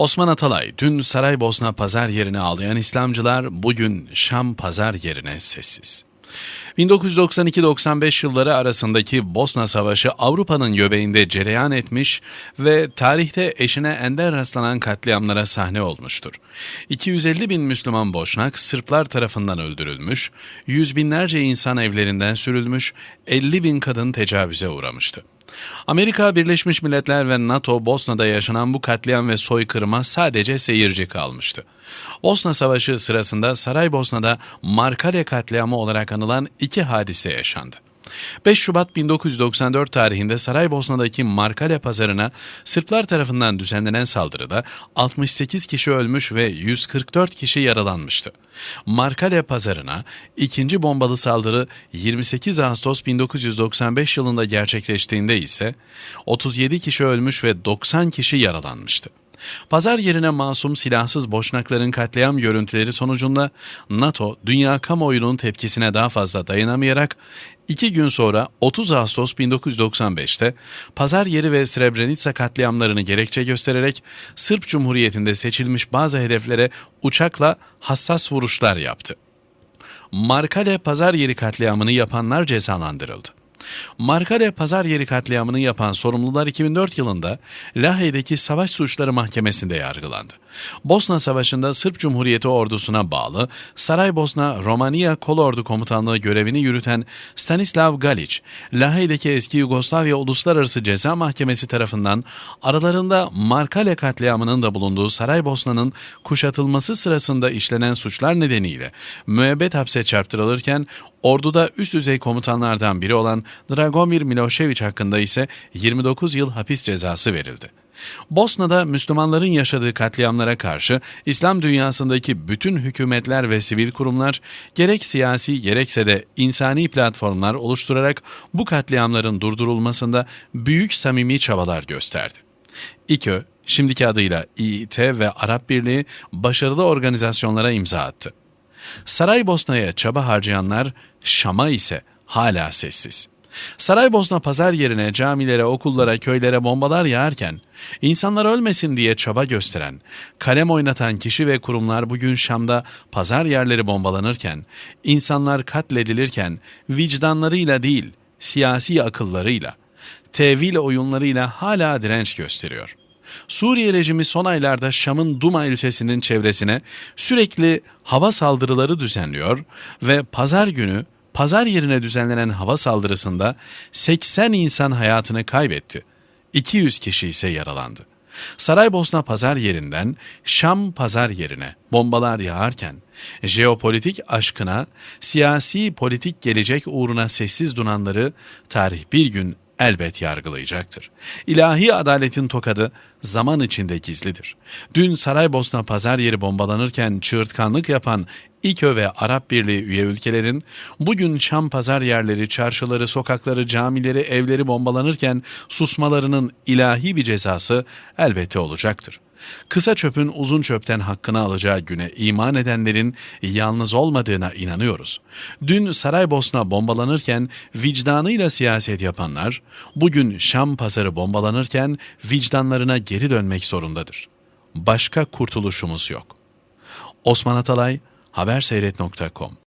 Osman Atalay, dün Saraybosna pazar yerine ağlayan İslamcılar bugün Şam pazar yerine sessiz. 1992-95 yılları arasındaki Bosna Savaşı Avrupa'nın göbeğinde cereyan etmiş ve tarihte eşine ender rastlanan katliamlara sahne olmuştur. 250 bin Müslüman Boşnak Sırplar tarafından öldürülmüş, yüz binlerce insan evlerinden sürülmüş, 50 bin kadın tecavüze uğramıştı. Amerika Birleşmiş Milletler ve NATO Bosna'da yaşanan bu katliam ve soykırıma sadece seyirci kalmıştı. Bosna Savaşı sırasında Saraybosna'da Markale katliamı olarak anılan iki hadise yaşandı. 5 Şubat 1994 tarihinde Saraybosna'daki Markale pazarına Sırplar tarafından düzenlenen saldırıda 68 kişi ölmüş ve 144 kişi yaralanmıştı. Markale pazarına ikinci bombalı saldırı 28 Ağustos 1995 yılında gerçekleştiğinde ise 37 kişi ölmüş ve 90 kişi yaralanmıştı. Pazar yerine masum silahsız boşnakların katliam görüntüleri sonucunda NATO dünya kamuoyunun tepkisine daha fazla dayanamayarak iki gün sonra 30 Ağustos 1995'te pazar yeri ve Srebrenica katliamlarını gerekçe göstererek Sırp Cumhuriyeti'nde seçilmiş bazı hedeflere uçakla hassas vuruşlar yaptı. Markale pazar yeri katliamını yapanlar cezalandırıldı. Markale pazar yeri katliamını yapan sorumlular 2004 yılında Lahey'deki Savaş Suçları Mahkemesi'nde yargılandı. Bosna Savaşı'nda Sırp Cumhuriyeti ordusuna bağlı Saraybosna Romanya Kolordu Komutanlığı görevini yürüten Stanislav Galic, Lahey'deki eski Yugoslavya Uluslararası Ceza Mahkemesi tarafından aralarında Markale katliamının da bulunduğu Saraybosna'nın kuşatılması sırasında işlenen suçlar nedeniyle müebbet hapse çarptırılırken orduda üst düzey komutanlardan biri olan Dragomir Milošević hakkında ise 29 yıl hapis cezası verildi. Bosna'da Müslümanların yaşadığı katliamlara karşı İslam dünyasındaki bütün hükümetler ve sivil kurumlar gerek siyasi gerekse de insani platformlar oluşturarak bu katliamların durdurulmasında büyük samimi çabalar gösterdi. İKÖ, şimdiki adıyla İİT ve Arap Birliği başarılı organizasyonlara imza attı. Saraybosna'ya çaba harcayanlar Şam'a ise hala sessiz. Saraybosna pazar yerine camilere, okullara, köylere bombalar yağarken, insanlar ölmesin diye çaba gösteren, kalem oynatan kişi ve kurumlar bugün Şam'da pazar yerleri bombalanırken, insanlar katledilirken vicdanlarıyla değil, siyasi akıllarıyla, tevil oyunlarıyla hala direnç gösteriyor. Suriye rejimi son aylarda Şam'ın Duma ilçesinin çevresine sürekli hava saldırıları düzenliyor ve pazar günü pazar yerine düzenlenen hava saldırısında 80 insan hayatını kaybetti. 200 kişi ise yaralandı. Saraybosna pazar yerinden Şam pazar yerine bombalar yağarken jeopolitik aşkına, siyasi politik gelecek uğruna sessiz dunanları tarih bir gün elbet yargılayacaktır. İlahi adaletin tokadı zaman içinde gizlidir. Dün Saraybosna pazar yeri bombalanırken çığırtkanlık yapan İKÖ ve Arap Birliği üye ülkelerin bugün Şam pazar yerleri, çarşıları, sokakları, camileri, evleri bombalanırken susmalarının ilahi bir cezası elbette olacaktır. Kısa çöpün uzun çöpten hakkını alacağı güne iman edenlerin yalnız olmadığına inanıyoruz. Dün Saraybosna bombalanırken vicdanıyla siyaset yapanlar, bugün Şam pazarı bombalanırken vicdanlarına geri dönmek zorundadır. Başka kurtuluşumuz yok. Osman Atalay, haberseyret.com